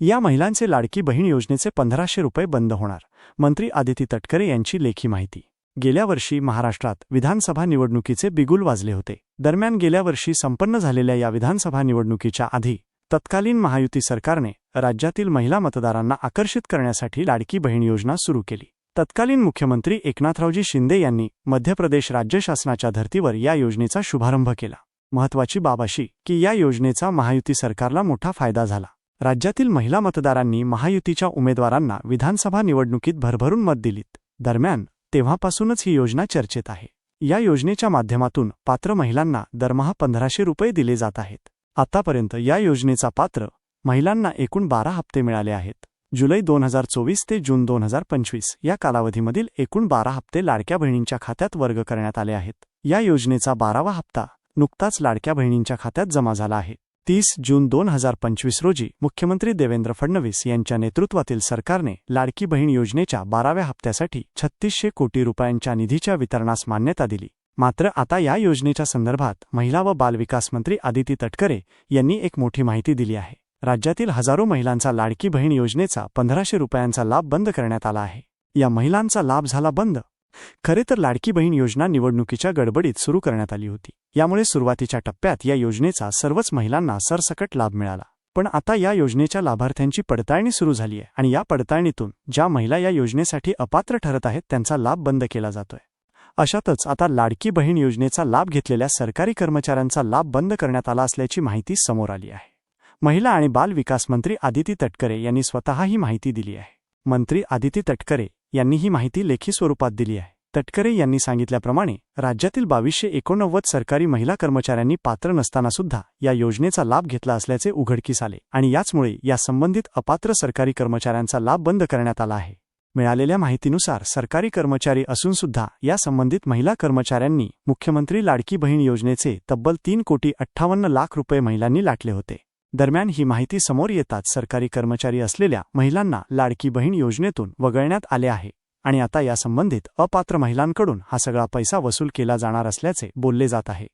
या महिलांचे लाडकी बहीण योजनेचे पंधराशे रुपये बंद होणार मंत्री आदिती तटकरे यांची लेखी माहिती. गेल्या वर्षी महाराष्ट्रात विधानसभा निवडणुकीचे बिगुल वाजले होते. दरम्यान गेल्या वर्षी संपन्न झालेल्या या विधानसभा निवडणुकीच्या आधी तत्कालीन महायुती सरकारने राज्यातील महिला मतदारांना आकर्षित करण्यासाठी लाडकी बहीण योजना सुरू केली. तत्कालीन मुख्यमंत्री एकनाथरावजी शिंदे यांनी मध्य प्रदेश राज्य शासनाच्या धर्तीवर या योजनेचा शुभारंभ केला. महत्वाची बाब अशी की या योजनेचा महायुती सरकारला मोठा फायदा झाला. राज्यातील महिला मतदारांनी महायुतीच्या उमेदवारांना विधानसभा निवडणुकीत भरभरून मत दिलीत. दरम्यान तेव्हापासूनच ही योजना चर्चेत आहे. या योजनेच्या माध्यमातून पात्र महिलांना दरमहा पंधराशे रुपये दिले जात आहेत. आतापर्यंत या योजनेचा पात्र महिलांना एकूण बारा हप्ते मिळाले आहेत. जुलै दोन हजार चोवीस ते जून दोन हजार पंचवीस या कालावधीमधील एकूण बारा हप्ते लाडक्या बहिणींच्या खात्यात वर्ग करण्यात आले आहेत. या योजनेचा बारावा हप्ता नुकताच लाडक्या बहिणींच्या खात्यात जमा झाला आहे. तीस जून दोन हजार पंचवीस रोजी मुख्यमंत्री देवेंद्र फडणवीस यांच्या नेतृत्वातील सरकारने लाडकी बहीण योजनेच्या बाराव्या हप्त्यासाठी छत्तीसशे कोटी रुपयांच्या निधीच्या वितरणास मान्यता दिली. मात्र आता या योजनेच्या संदर्भात महिला व बालविकास मंत्री आदिती तटकरे यांनी एक मोठी माहिती दिली आहे. राज्यातील हजारो महिलांचा लाडकी बहीण योजनेचा पंधराशे रुपयांचा लाभ बंद करण्यात आला आहे. या महिलांचा लाभ झाला बंद खरे तर लाडकी बहीण योजना निवडणुकीच्या गडबडीत सुरू करण्यात आली होती. यामुळे सुरुवातीच्या टप्प्यात या योजनेचा सर्वच महिलांना सरसकट लाभ मिळाला. पण आता या योजनेच्या लाभार्थ्यांची पडताळणी सुरू झाली आहे आणि या पडताळणीतून ज्या महिला या योजनेसाठी अपात्र ठरत आहेत त्यांचा लाभ बंद केला जातोय. अशातच आता लाडकी बहीण योजनेचा लाभ घेतलेल्या सरकारी कर्मचाऱ्यांचा लाभ बंद करण्यात आला असल्याची माहिती समोर आली आहे. महिला आणि बाल विकास मंत्री आदिती तटकरे यांनी स्वतः ही माहिती दिली आहे. मंत्री आदिती तटकरे यांनी ही माहिती लेखी स्वरूपात दिली आहे. तटकरे यांनी सांगितल्याप्रमाणे राज्यातील बावीसशे एकोणनव्वद सरकारी महिला कर्मचाऱ्यांनी पात्र नसताना सुद्धा या योजनेचा लाभ घेतला असल्याचे उघडकीस आले आणि याचमुळे या संबंधित अपात्र सरकारी कर्मचाऱ्यांचा लाभ बंद करण्यात आला आहे. मिळालेल्या माहितीनुसार सरकारी कर्मचारी असून सुद्धा या संबंधित महिला कर्मचाऱ्यांनी मुख्यमंत्री लाडकी बहीण योजनेचे तब्बल तीन कोटी अठ्ठावन्न लाख रुपये महिलांनी लाटले होते. दरम्यान ही माहिती समोर येताच सरकारी कर्मचारी असलेल्या महिलांना लाडकी बहीण योजनेतून वगळण्यात आले आहे आणि आता या संबंधित अपात्र महिलांकडून हा सगळा पैसा वसूल केला जाणार असल्याचे बोलले जात आहे.